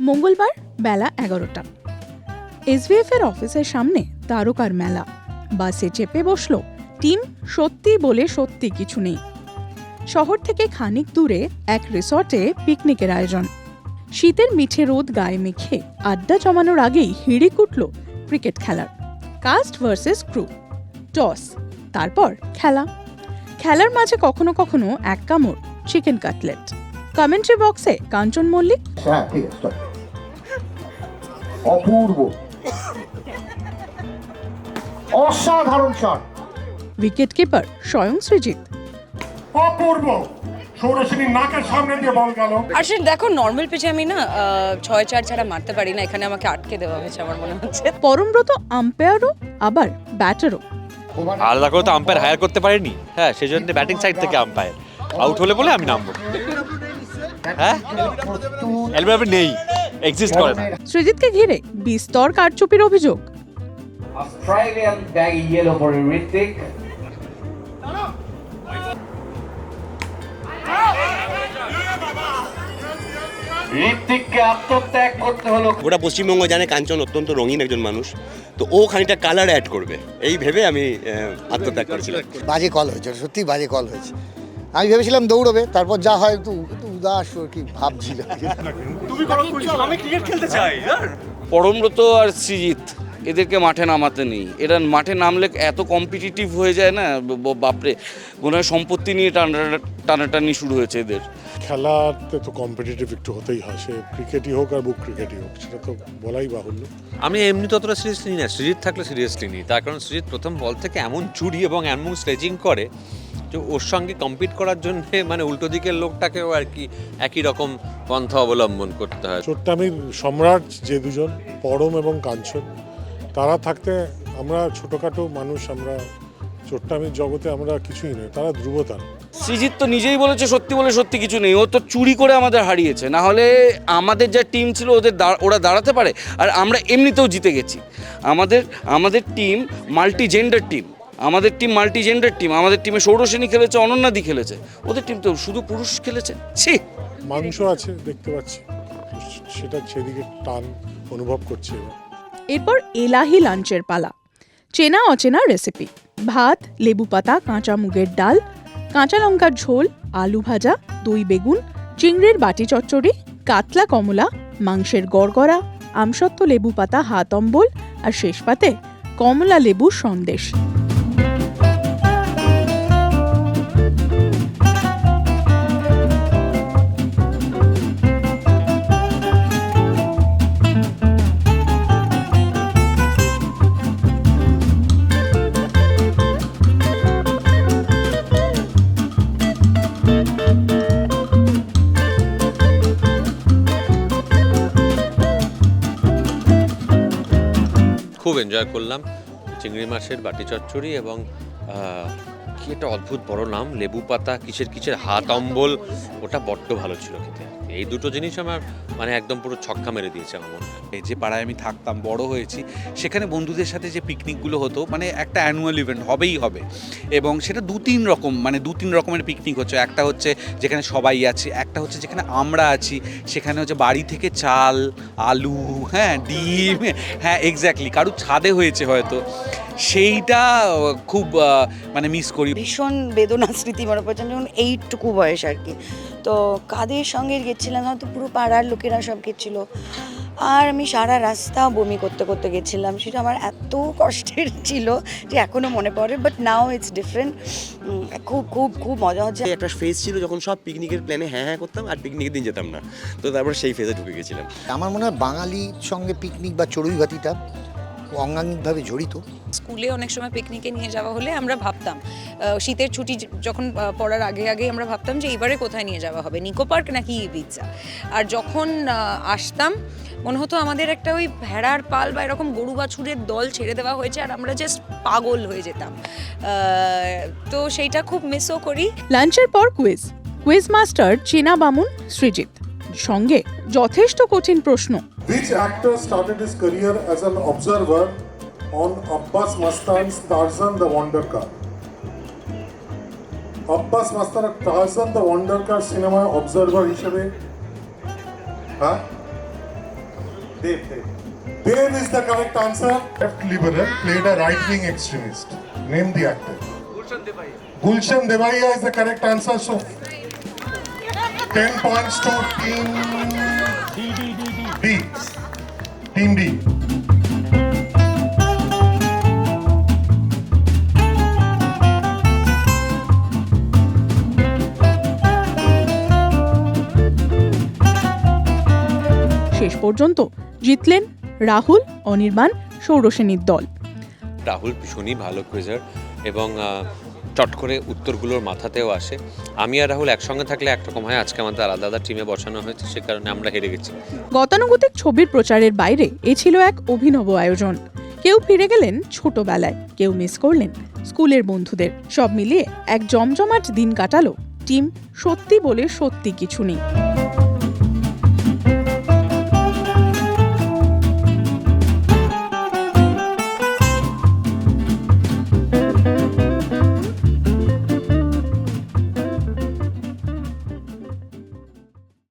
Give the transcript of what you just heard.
মঙ্গলবার বেলা এগারোটা। এসভিএফ এর অফিসের সামনে তারকার মেলা। বাসে চেপে বসল, টিম, সত্যি বলে সত্যি কিছু নেই। শহর থেকে খানিক দূরে এক রিসর্টে পিকনিকের আয়োজন। শীতের মিঠে রোদ গায়ে মেখে আড্ডা জমানোর আগেই হিড়িক উঠল ক্রিকেট খেলার। Cast versus crew. টস। তারপর খেলা। খেলার মাঝে কখনো কখনো এক কামড়, চিকেন কাটলেট। কমেন্ট্রি বক্সে কাঞ্চন মল্লিক। হ্যাঁ ঠিক আছে. অপূর্ব। অসাধারণ শট উইকেট কিপার স্বয়ং সৃজিত অপূর্ব। সৌরসেনীর নাকের সামনে দিয়ে বল গেল। আর সে দেখো নর্মাল পিচে আমি না ছয় চার ছাড়া মারতে পারি না। এখানে আমাকে আটকে দেওয়া হয়েছে আমার মনে হচ্ছে। পরমব্রত আম্পায়ারও আবার ব্যাটারও আলাদা করে তো আম্পায়ার হায়ার করতে পারিনি? হ্যাঁ সেই জন্য ব্যাটিং সাইড থেকে আম্পায়ার আউট হলে বলে আমি নামবো। হ্যাঁ? এলবিআর নেই। এক্সিস্ট করে না সৃজিতকে ঘিরে বিস্তর কারচুপির অভিযোগ। Australian baggy yellow for Ritik. ঋত্বিককে আত্মত্যাগ করতে হলো। গোটা পশ্চিমবঙ্গ জানে কাঞ্চন অত্যন্ত রঙিন একজন মানুষ। তো ও খানিকটা কালার অ্যাড করবে। এই ভেবে আমি আহ, আত্মত্যাগ করেছিলাম। বাজে কল হয়েছে সত্যি বাজে কল হয়েছে। আমি ভেবেছিলাম দৌড়বে তারপর যা হয় একটু একটু উদাস কি ভাবছিল পরমব্রত আর সৃজিত এদেরকে মাঠে নামাতে নেই। এরা মাঠে নামলে এত কম্পিটিটিভ হয়ে যায় না বাপরে। মনে হয় সম্পত্তি নিয়ে টানা টানাটানি শুরু হয়েছে এদের। খেলাতে তো কম্পিটিটিভ একটু হতেই হয় সে ক্রিকেটই হোক আর বুক ক্রিকেটই হোক সেটা তো বলাই বাহুল্য। আমি এমনি ততটা সিরিয়াসলি নিই না সৃজিত থাকলে সিরিয়াসলি নিই। তার কারণ সৃজিত প্রথম বল থেকে এমন চুরি এবং এমন স্লেজিং করে যে ওর সঙ্গে কম্পিট করার জন্য মানে উল্টো দিকের লোকটাকেও আর কি একই রকম পন্থা অবলম্বন করতে হয়। চোট্টামির সম্রাট যে দুজন পরম এবং কাঞ্চন তারা থাকতে আমরা ছোটোখাটো মানুষ আমরা চোট্টামির জগতে আমরা কিছুই নই তারা ধ্রুবতারা সৃজিত তো নিজেই বলেছে সত্যি বলে সত্যি কিছু নেই ও তো চুরি করে আমাদের হারিয়েছে না হলে আমাদের যা টিম ছিল ওদের ওরা দাঁড়াতে পারে আর আমরা এমনিতেও জিতে গেছি। আমাদের আমাদের টিম মাল্টি জেন্ডার টিম আমাদের টিম মাল্টি জেন্ডার টিম আমাদের টিমে সৌরসেনী খেলেছে অনন্যাদি খেলেছে। ওদের টিম তো শুধু পুরুষ খেলেছে? ছি! মাংস আছে দেখতে পাচ্ছি। সেটা সেদিকে টান অনুভব করছে এরপর এলাহি লাঞ্চের পালা। চেনা অচেনা রেসিপি ভাত লেবু পাতা কাঁচা মুগের ডাল কাঁচা লঙ্কার ঝোল আলু ভাজা দই বেগুন চিংড়ির বাটি চচ্চড়ি কাতলা কমলা মাংসের গড়গড়া আমসত্ত্ব লেবু পাতা হাত অম্বল আর শেষ পাতে কমলা লেবুর সন্দেশ। খুব এনজয় করলাম। চিংড়ি মাছের বাটি চচ্চড়ি এবং কি একটা অদ্ভুত বড় নাম লেবু পাতা কিসের কিসের হাত অম্বল ওটা বড্ড ভালো ছিল খেতে। এই দুটো জিনিস আমার মানে একদম পুরো ছক্কা মেরে দিয়েছে আমার মনে হয়। এই যে পাড়ায় আমি থাকতাম, বড় হয়েছি, সেখানে বন্ধুদের সাথে যে পিকনিকগুলো হতো মানে একটা অ্যানুয়াল ইভেন্ট হবেই হবে। এবং সেটা দু তিন রকম মানে দু তিন রকমের পিকনিক হচ্ছে। একটা হচ্ছে যেখানে সবাই আছে, একটা হচ্ছে যেখানে আমরা আছি, সেখানে হচ্ছে বাড়ি থেকে চাল, আলু হ্যাঁ ডিম হ্যাঁ এক্স্যাক্টলি কারুর ছাদে হয়েছে হয়তো। সেইটা খুব মানে মিস করি। ভীষণ বেদনা স্মৃতি মনে পড়ছে যখন এইটুকু বয়স আর কি। তো কাদের সঙ্গে গেছিলাম হয়তো পুরো পাড়ার লোকেরা সব গেছিল। আর আমি সারা রাস্তা বমি করতে করতে গেছিলাম সেটা আমার এত কষ্টের ছিল যে এখনও মনে পড়ে বাট নাও ইটস ডিফারেন্ট খুব খুব খুব মজা হচ্ছে। একটা ফেজ ছিল যখন সব পিকনিকের প্ল্যানে হ্যাঁ হ্যাঁ করতাম আর পিকনিকের দিন যেতাম না। তো তারপর সেই ফেজে ঢুকে গেছিলাম। আমার মনে হয় বাঙালির সঙ্গে পিকনিক বা চড়ুই ভাতিটা অঙ্গাঙ্গিকভাবে জড়িত। স্কুলে অনেক সময় পিকনিকে নিয়ে যাওয়া হলে আমরা ভাবতাম শীতের ছুটি যখন পড়ার আগে আগে আমরা ভাবতাম যে এবারে কোথায় নিয়ে যাওয়া হবে নিকো পার্ক নাকি ইবিজা আর যখন আসতাম মনে হতো আমাদের একটা ওই ভেড়ার পাল বা এরকম গরু বাছুরের দল ছেড়ে দেওয়া হয়েছে আর আমরা জাস্ট পাগল হয়ে যেতাম। তো সেইটা খুব মিসও করি। লাঞ্চের পর কুইজ কুইজ মাস্টার চীনা বামুন সৃজিত। সঙ্গে যথেষ্ট কঠিন প্রশ্ন। Which actor started his career as an observer on Abbas Mastan's Tarzan the Wonder Car? Abbas মাস্তানের Tarzan the wonder কার সিনেমায় অবজারভার হিসেবে হ্যাঁ Dev is the correct answer. Left liberal played a right wing extremist. Name the actor. Gulshan Devaiya is the correct answer. So 10 points to team D. Team D. শেষ পর্যন্ত জিতলেন রাহুল অনির্বাণ সৌরসেনীর দল রাহুল ভীষণই ভালো কুইজার এবং চট করে উত্তরগুলোর মাথাতেও আসে। আমি আর রাহুল একসঙ্গে থাকলে একরকম হয়। আজকে আমাদের আলাদা আলাদা টিমে বসানো হয়েছে, সে কারণে আমরা হেরে গেছি। গতানুগতিক ছবির প্রচারের বাইরে এ ছিল এক অভিনব আয়োজন। কেউ ফিরে গেলেন ছোটবেলায়, কেউ মিস করলেন স্কুলের বন্ধুদের। সব মিলিয়ে এক জমজমাট দিন কাটালো। টিম সত্যি বলে সত্যি কিছু নেই।